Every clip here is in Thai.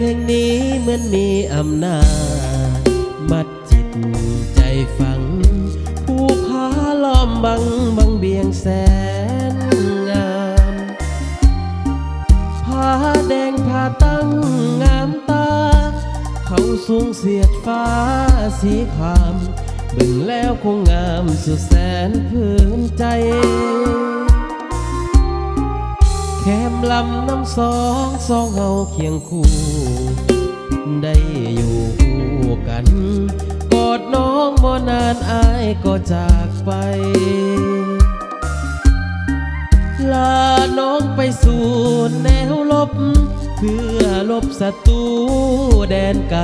แห่งนี้เหมือนมีอำนาจ มัดจิตใจฝัง ผู้พาล้อมบังบังเบียงแสนงามผ้าแดงผ้าตั้งงามตา เขาสูงเสียดฟ้าสีคามเบิ่งแล้วคงงามสุดแสนพื้นใจ ลำน้ำสองสองเฮาเคียงคู่ ได้อยู่คู่กัน กอดน้องบ่นานอายก็จากไป ลาน้องไปสู่แนวลบ เพื่อลบศัตรูแดนไกล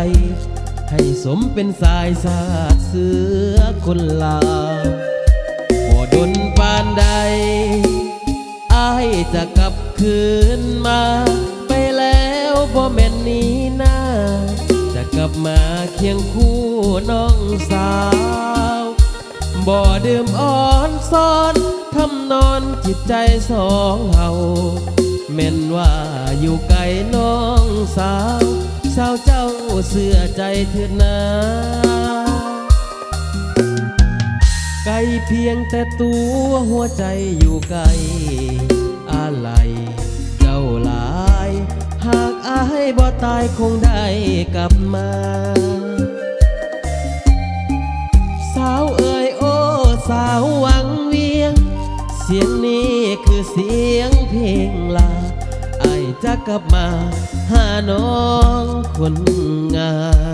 ให้สมเป็นสายสาดเสือคนลาบ่ดนปานใดอายจะกลับ คืนมา ไปแล้วบ่แม่นนี้นาจะกลับมาเคียงคู่น้องสาว บ่ดื่มอ่อนซ้อนทำนอนจิตใจสองเฮาแม่นว่าอยู่ไกลน้องสาวสาวเจ้าเสื้อใจเถิดนาไกลเพียงแต่ตัวหัวใจอยู่ไกล อะไรเจ้าหลาย หากอายบ่ตายคงได้กลับมา สาวเอ่ยโอ้สาวหวังเวียง เสียงนี้คือเสียงเพลงลาไอายจะกลับมา หาน้องคนงาม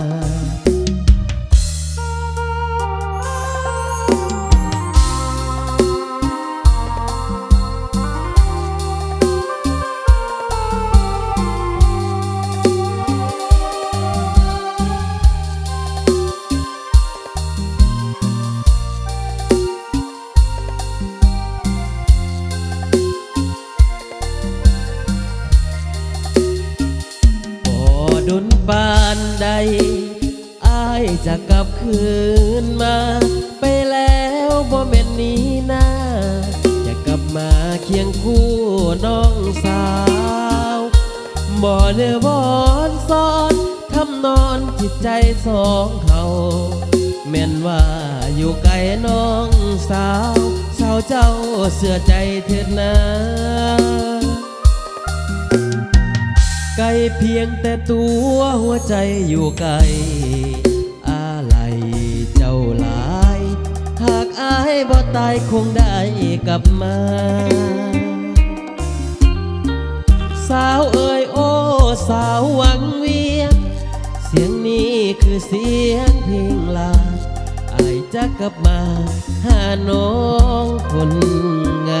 ใดอายจะกลับคืนมา ไปแล้วบ่แม่นนี้น้าอยากกลับมาเคียงคู่น้องสาวบ่เนื้อบอนซ้อนทำนอนจิตใจสองเขาแม่นว่าอยู่ไกลน้องสาว สาวเจ้าเสื้อใจเถิดนา ไกลเพียงแต่ตัวหัวใจอยู่ไกลอะไรเจ้าหลาย หากอายบ่ตายคงได้กลับมา สาวเอ่ยโอ้สาวหวังเวียง เสียงนี้คือเสียงเพลงลาอายจะกลับมา หาน้องคนงา